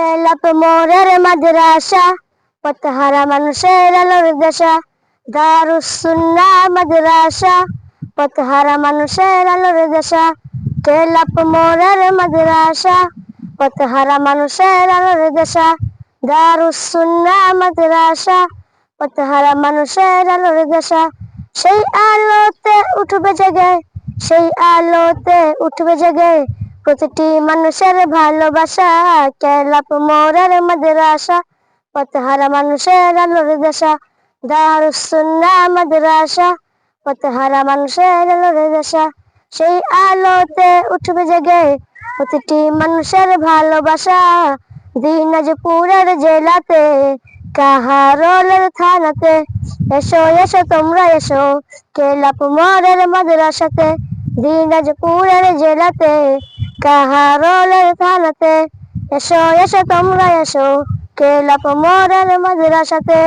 কেলাপ মোরের মাদ্রাসা, পথহারা মানুষের আলোর দেশা। দারুসুন্না মাদ্রাসা, পথহারা মানুষের আলোর দেশা। কেলাপ মোরের মাদ্রাসা, পথহারা মানুষের আলোর দেশা। দারুসুন্না মাদ্রাসা, পথহারা মানুষের আলোর দেশা। সেই আলোতে উঠবে জেগে, সেই আলোতে উঠবে জেগে। প্রতিটি মানুষের ভালোবাসা, কেলাপ মোরের মাদ্রাসা, পথহারা মানুষের আলোর দেশা দারুসুন্না মাদ্রাসা, পথহারা মানুষের আলোর দেশা। সেই আলোতে উঠবে জেগে প্রতিটি মানুষের ভালোবাসা। দিনাজপুরের জেলাতে, কাহারোলের থানাতে, এসো এসো, তোমরা এসো, কেলাপ মোরের মাদ্রাসাতে, দিনাজপুরের জেলাতে। কাহারোলের থানাতে এসো এসো তোমরা এসো কেলাপ মোরের মাদ্রাসাতে